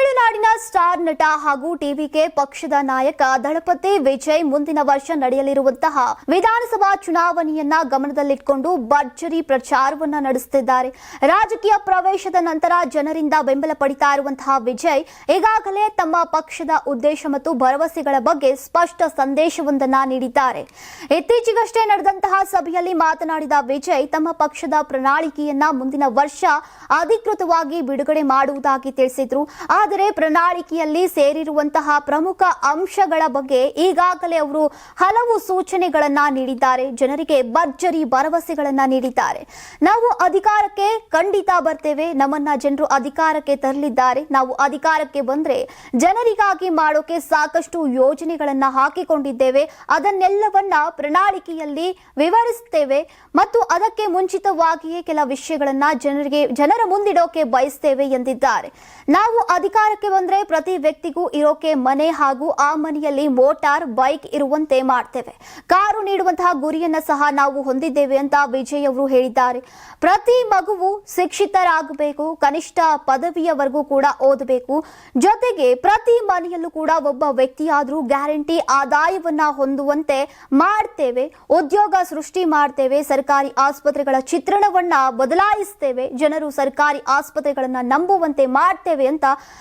ತಮಿಳುನಾಡಿನ ಸ್ಟಾರ್ ನಟ ಹಾಗೂ ಟಿವಿಕೆ ಪಕ್ಷದ ನಾಯಕ ದಳಪತಿ ವಿಜಯ್ ಮುಂದಿನ ವರ್ಷ ನಡೆಯಲಿರುವಂತಹ ವಿಧಾನಸಭಾ ಚುನಾವಣೆಯನ್ನ ಗಮನದಲ್ಲಿಟ್ಟುಕೊಂಡು ಭರ್ಜರಿ ಪ್ರಚಾರವನ್ನ ನಡೆಸುತ್ತಿದ್ದಾರೆ ರಾಜಕೀಯ ಪ್ರವೇಶದ ನಂತರ ಜನರಿಂದ ಬೆಂಬಲ ಪಡಿತಾ ಇರುವಂತಹ ವಿಜಯ್ ಈಗಾಗಲೇ ತಮ್ಮ ಪಕ್ಷದ ಉದ್ದೇಶ ಮತ್ತು ಭರವಸೆಗಳ ಬಗ್ಗೆ ಸ್ಪಷ್ಟ ಸಂದೇಶವೊಂದನ್ನ ನೀಡಿದ್ದಾರೆ. ಇತ್ತೀಚೆಗಷ್ಟೇ ನಡೆದಂತಹ ಸಭೆಯಲ್ಲಿ ಮಾತನಾಡಿದ ವಿಜಯ್ ತಮ್ಮ ಪಕ್ಷದ ಪ್ರಣಾಳಿಕೆಯನ್ನ ಮುಂದಿನ ವರ್ಷ ಅಧಿಕೃತವಾಗಿ ಬಿಡುಗಡೆ ಮಾಡುವುದಾಗಿ ತಿಳಿಸಿದ್ರು. ಆದರೆ ಪ್ರಣಾಳಿಕೆಯಲ್ಲಿ ಸೇರಿರುವಂತಹ ಪ್ರಮುಖ ಅಂಶಗಳ ಬಗ್ಗೆ ಈಗಾಗಲೇ ಅವರು ಹಲವು ಸೂಚನೆಗಳನ್ನ ನೀಡಿದ್ದಾರೆ. ಜನರಿಗೆ ಭರ್ಜರಿ ಭರವಸೆಗಳನ್ನ ನೀಡಿದ್ದಾರೆ. ನಾವು ಅಧಿಕಾರಕ್ಕೆ ಖಂಡಿತ ಬರ್ತೇವೆ. ನಮ್ಮನ್ನ ಜನರು ಅಧಿಕಾರಕ್ಕೆ ತರಲಿದ್ದಾರೆ. ನಾವು ಅಧಿಕಾರಕ್ಕೆ ಬಂದ್ರೆ ಜನರಿಗಾಗಿ ಮಾಡೋಕೆ ಸಾಕಷ್ಟು ಯೋಜನೆಗಳನ್ನ ಹಾಕಿಕೊಂಡಿದ್ದೇವೆ. ಅದನ್ನೆಲ್ಲವನ್ನ ಪ್ರಣಾಳಿಕೆಯಲ್ಲಿ ವಿವರಿಸ್ತೇವೆ. ಮತ್ತು ಅದಕ್ಕೆ ಮುಂಚಿತವಾಗಿಯೇ ಕೆಲ ವಿಷಯಗಳನ್ನ ಜನರಿಗೆ, ಜನರ ಮುಂದಿಡೋಕೆ ಬಯಸ್ತೇವೆ ಎಂದಿದ್ದಾರೆ. ನಾವು ಅಧಿಕಾರಕ್ಕೆ ಬಂದ್ರೆ ಪ್ರತಿ ವ್ಯಕ್ತಿಗೂ ಇರೋಕೆ ಮನೆ ಹಾಗೂ ಆ ಮನೆಯಲ್ಲಿ ಮೋಟಾರ್, ಬೈಕ್ ಇರುವಂತೆ ಮಾಡ್ತೇವೆ. ಕಾರು ನೀಡುವಂತಹ ಗುರಿಯನ್ನ ಸಹ ನಾವು ಹೊಂದಿದ್ದೇವೆ ಅಂತ ವಿಜಯ್ ಅವರು ಹೇಳಿದ್ದಾರೆ. ಪ್ರತಿ ಮಗುವು ಶಿಕ್ಷಿತರಾಗಬೇಕು, ಕನಿಷ್ಠ ಪದವಿಯವರೆಗೂ ಕೂಡ ಓದಬೇಕು. ಜೊತೆಗೆ ಪ್ರತಿ ಮನೆಯಲ್ಲೂ ಕೂಡ ಒಬ್ಬ ವ್ಯಕ್ತಿಯಾದರೂ ಗ್ಯಾರಂಟಿ ಆದಾಯವನ್ನ ಹೊಂದುವಂತೆ ಮಾಡ್ತೇವೆ. ಉದ್ಯೋಗ ಸೃಷ್ಟಿ ಮಾಡ್ತೇವೆ. ಸರ್ಕಾರಿ ಆಸ್ಪತ್ರೆಗಳ ಚಿತ್ರಣವನ್ನ ಬದಲಾಯಿಸ್ತೇವೆ. ಜನರು ಸರ್ಕಾರಿ ಆಸ್ಪತ್ರೆಗಳನ್ನ ನಂಬುವಂತೆ ಮಾಡ್ತೇವೆ ಅಂತ